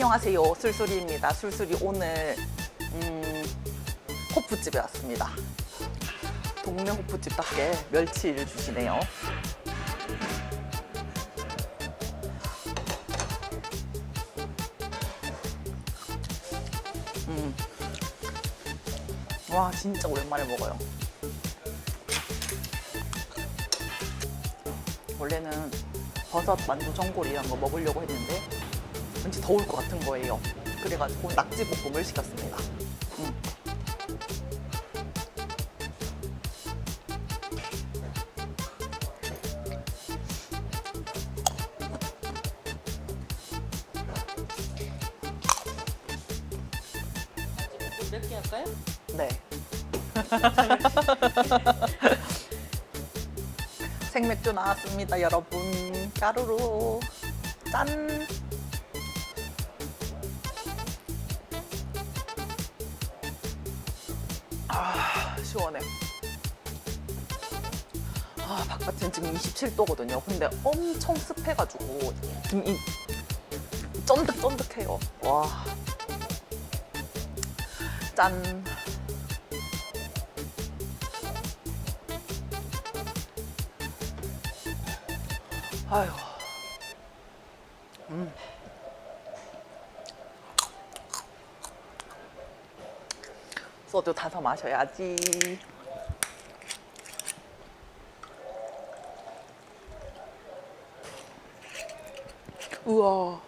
안녕하세요. 술술이입니다. 술술이 오늘 음, 호프집에 왔습니다. 동네 호프집답게 멸치를 주시네요. 음. 와 진짜 오랜만에 먹어요. 원래는 버섯 만두 전골 이런 거 먹으려고 했는데 왠지 더울 것 같은 거예요. 그래가지고 낙지 볶음을 시켰습니다. 음. 몇 개 할까요? 네. 생맥주 나왔습니다, 여러분. 까르르. 짠. 아, 바깥은 지금 27도거든요. 근데 엄청 습해가지고 지금 이 쫀득쫀득해요. 와. 짠. 아이고. 음. 소주 타서 마셔야지. 우와,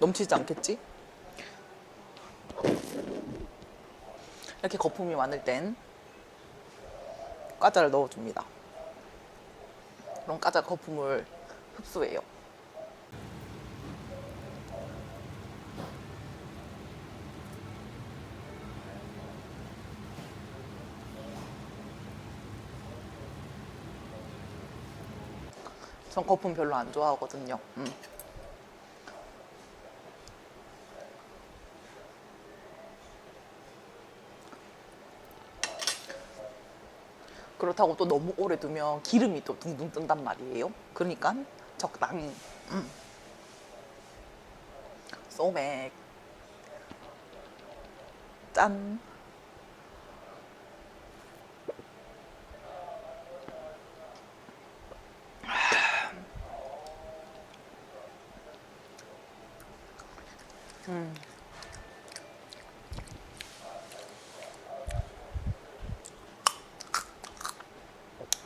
넘치지 않겠지? 이렇게 거품이 많을 땐 과자를 넣어줍니다. 그럼 과자 거품을 흡수해요. 전 거품 별로 안 좋아하거든요. 음. 그렇다고 또 너무 오래 두면 기름이 또 둥둥 뜬단 말이에요. 그러니까 적당히. 음. 소맥. 짠. 음.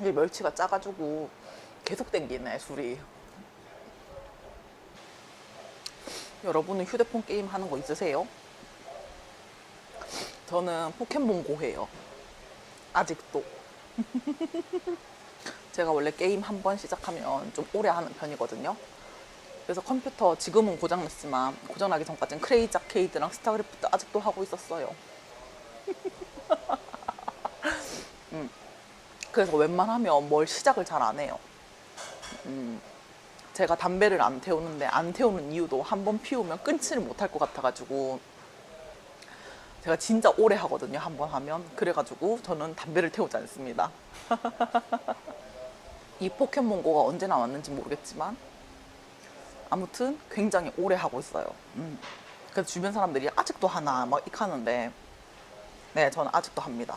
이게 멸치가 짜가지고 계속 땡기네 술이. 여러분은 휴대폰 게임 하는 거 있으세요? 저는 포켓몬고 해요. 아직도. 제가 원래 게임 한 번 시작하면 좀 오래 하는 편이거든요. 그래서 컴퓨터 지금은 고장났지만 고장나기 전까지는 크레이지 아케이드랑 스타크래프트 아직도 하고 있었어요. 음. 그래서 웬만하면 뭘 시작을 잘 안 해요. 음, 제가 담배를 안 태우는데 안 태우는 이유도 한 번 피우면 끊지를 못할 것 같아가지고 제가 진짜 오래 하거든요. 한 번 하면 그래가지고 저는 담배를 태우지 않습니다. 이 포켓몬고가 언제 나왔는지 모르겠지만 아무튼 굉장히 오래 하고 있어요. 음. 그래서 주변 사람들이 아직도 하나 막 이렇게 하는데 네 저는 아직도 합니다.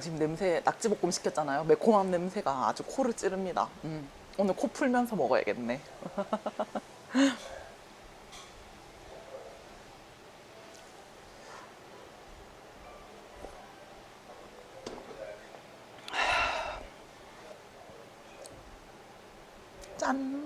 지금 냄새 낙지볶음 시켰잖아요. 매콤한 냄새가 아주 코를 찌릅니다. 음, 오늘 코 풀면서 먹어야겠네. 짠.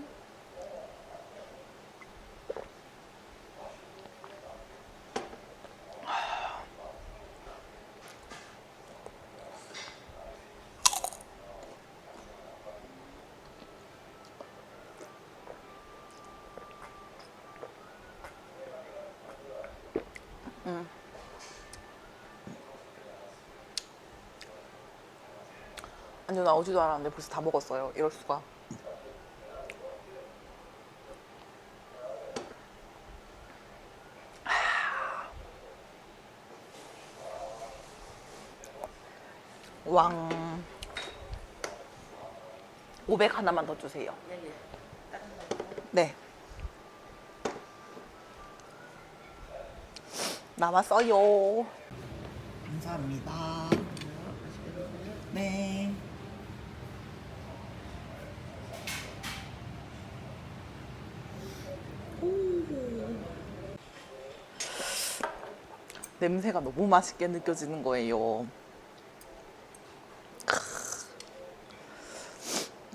안주 나오지도 않았는데 벌써 다 먹었어요. 이럴 수가. 왕. 500 하나만 더 주세요. 네. 남았어요. 감사합니다. 냄새가 너무 맛있게 느껴지는 거예요. 크.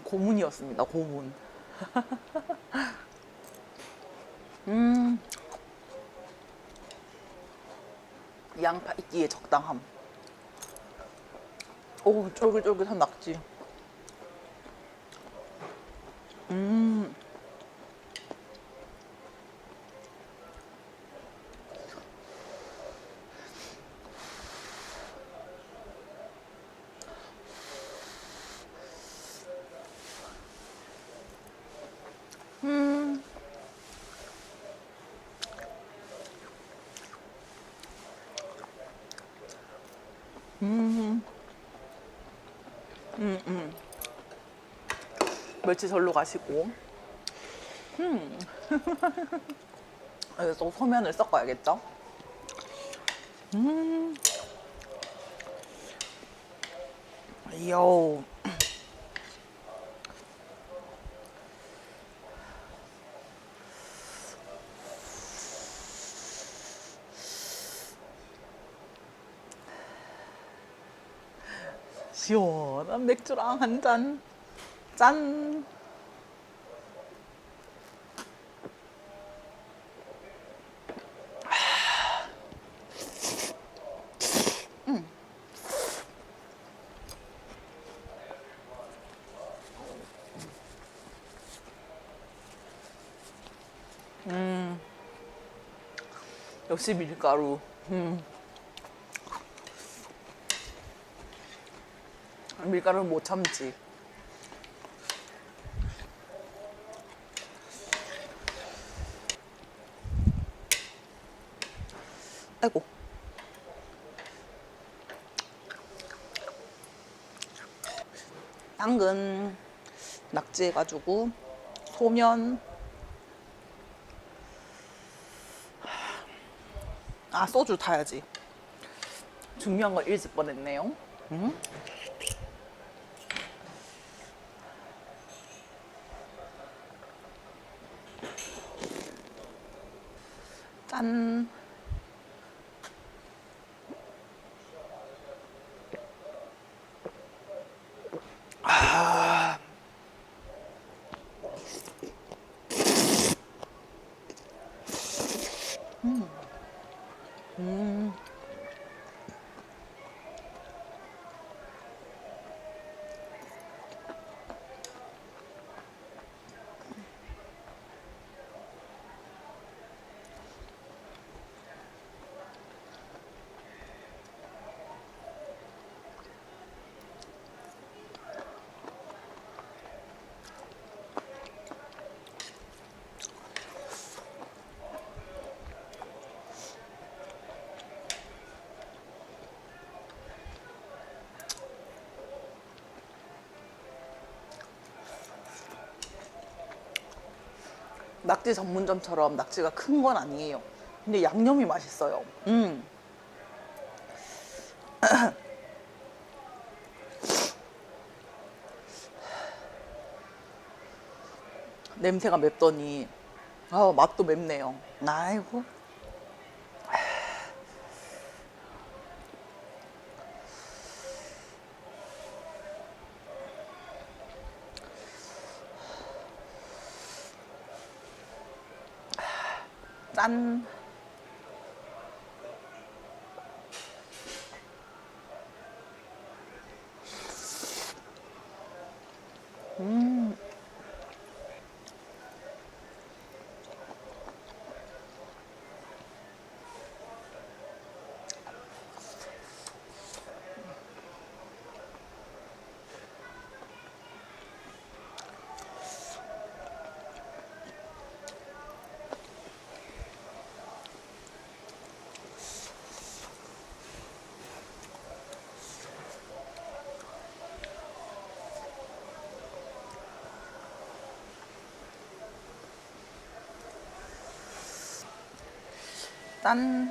고문이었습니다, 고문. 음. 양파 있기에 적당함. 오, 쫄깃쫄깃한 낙지. 음. 음. 음. 음, 음. 멸치 절로 가시고. 음. 여기서 또 소면을 섞어야겠죠? 음. 요. 시원한 맥주랑 한 잔. 짠. 음. 역시 밀가루. 음. 밀가루는 못 참지. 아이고. 당근, 낙지 해가지고 소면. 아 소주 타야지. 중요한 걸 잊을 뻔했네요. 음? 짠. 낙지 전문점처럼 낙지가 큰 건 아니에요. 근데 양념이 맛있어요. 음. 냄새가 맵더니 아 맛도 맵네요. 아이고. 짠. 嗯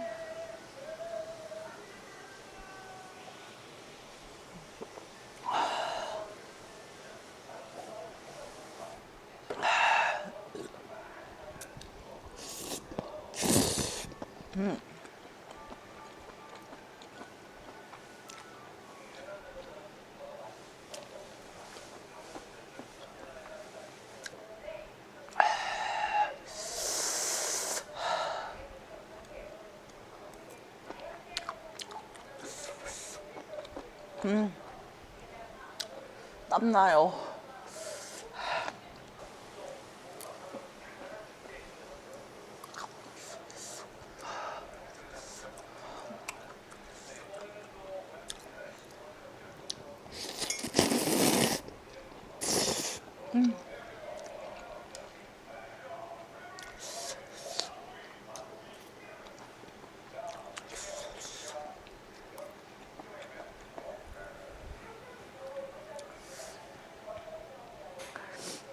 짠. 땀나요.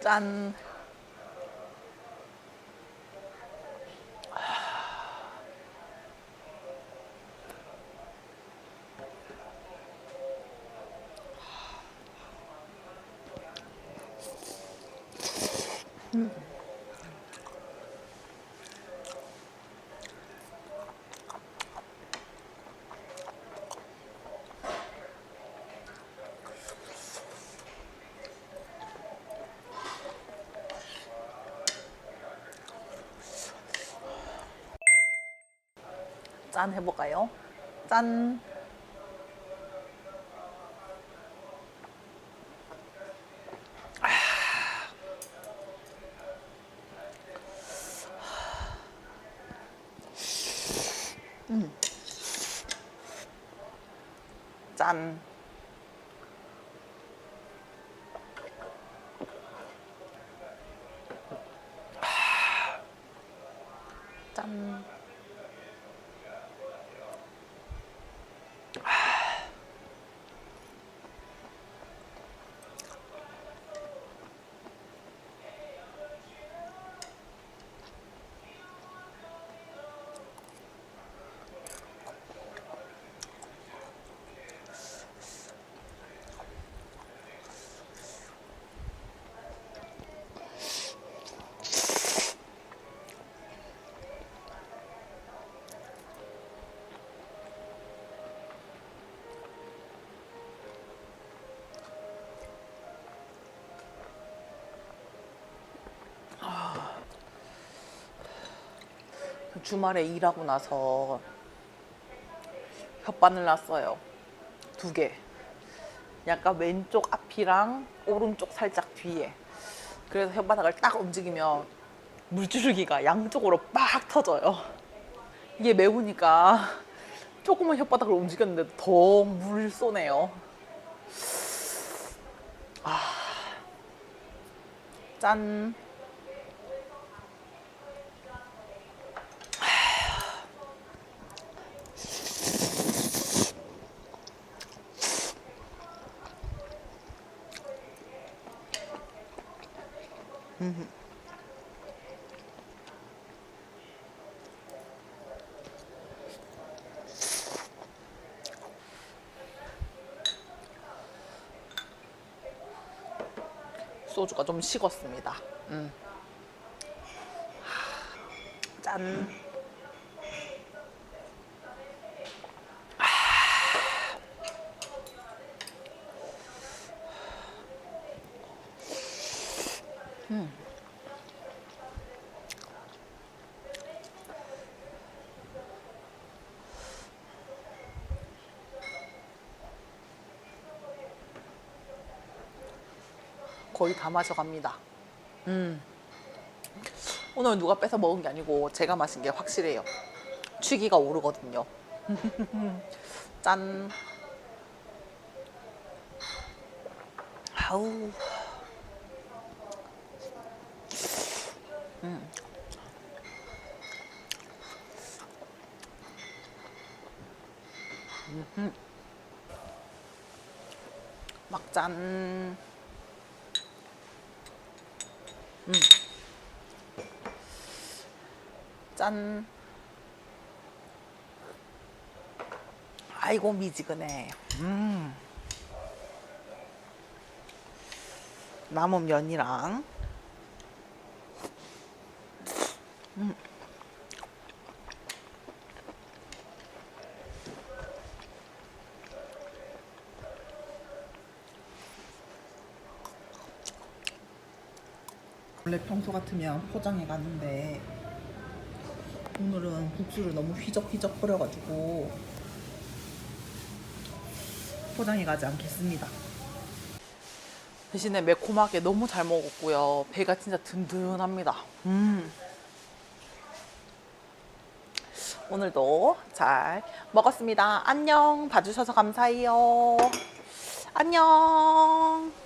짠. 짠 해볼까요? 짠. 음. 짠. 짠. 주말에 일하고 나서 혓바늘 났어요. 두 개. 약간 왼쪽 앞이랑 오른쪽 살짝 뒤에. 그래서 혓바닥을 딱 움직이면 물줄기가 양쪽으로 빡 터져요. 이게 매우니까 조금만 혓바닥을 움직였는데 더 물 쏘네요. 아. 짠. 소주가 좀 식었습니다. 음. 짠. 거의 다 마셔갑니다. 음. 오늘 누가 뺏어 먹은 게 아니고 제가 마신 게 확실해요. 취기가 오르거든요. 짠. 아우. 음. 음흠. 음. 짠. 아이고 미지근해. 음. 남은 면이랑. 음. 원래 평소 같으면 포장해 갔는데 오늘은 국수를 너무 휘적휘적 끓여가지고 포장해 가지 않겠습니다. 대신에 매콤하게 너무 잘 먹었고요. 배가 진짜 든든합니다. 음. 오늘도 잘 먹었습니다. 안녕. 봐주셔서 감사해요. 안녕.